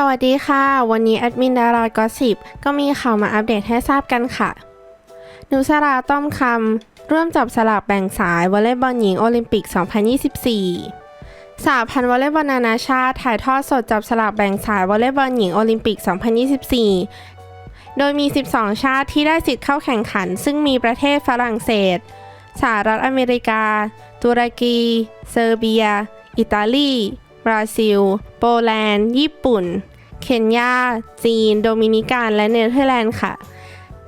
สวัสดีค่ะ วันนี้แอดมินดารากอสิบก็มีข่าวมาอัปเดตให้ทราบกันค่ะ นุสราต้อมคำร่วมจับสลากแบ่งสายวอลเลย์บอลหญิงโอลิมปิก 2024สหพันวอลเลย์บอลนานาชาติถ่ายทอดสดจับสลากแบ่งสายวอลเลย์บอลหญิงโอลิมปิก 2024 โดยมี 12 ชาติที่ได้สิทธิ์เข้าแข่งขัน ซึ่งมีประเทศฝรั่งเศส สหรัฐอเมริกา ตุรกี เซอร์เบีย อิตาลี บราซิล โปแลนด์ ญี่ปุ่น เคนยา จีน โดมินิกัน และเนเธอร์แลนด์ค่ะ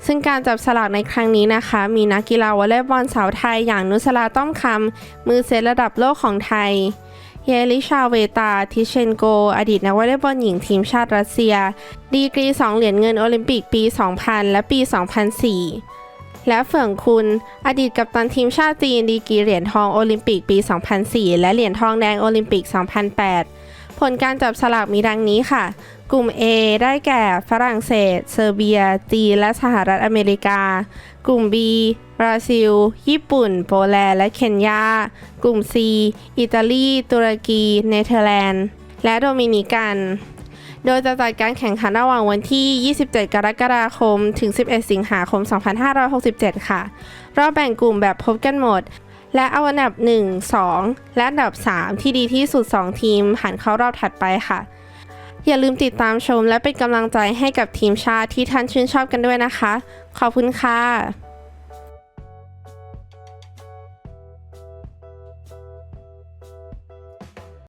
ซึ่งการจับสลากในครั้งนี้นะคะ มีนักกีฬาวอลเลย์บอลสาวไทยอย่างนุสราต้อมคำมือเซตระดับโลกของไทยเยลิชาเวตา ทิเชนโก อดีตนักวอลเลย์บอลหญิงทีมชาติรัสเซีย ดีกรี 2 เหรียญเงินโอลิมปิกปี 2000 และปี 2004 และเฟิ่งคุณ อดีตกัปตันทีมชาติจีนดีกีเหรียญทองโอลิมปิกปี 2004 และเหรียญทองแดงโอลิมปิก 2008 ผลการจับสลากมีดังนี้ค่ะ กลุ่ม A ได้แก่ฝรั่งเศส เซอร์เบีย จีน และสหรัฐอเมริกา กลุ่ม B บราซิล ญี่ปุ่น โปแลนด์ และเคนยา กลุ่ม C อิตาลี ตุรกี เนเธอร์แลนด์ และโดมินิกัน โดยจะจัดการแข่งขันระหว่างวันที่ 27 กรกฎาคม ถึง 11 สิงหาคม 2567 ค่ะ รอบแบ่งกลุ่มแบบพบกันหมด และเอาอันดับ 1 2 และอันดับ 3 ที่ดีที่สุด 2 ทีมผ่านเข้ารอบถัดไปค่ะ อย่าลืมติดตามชมและเป็นกำลังใจให้กับทีมชาติที่ท่านชื่นชอบกันด้วยนะคะ ขอบคุณค่ะ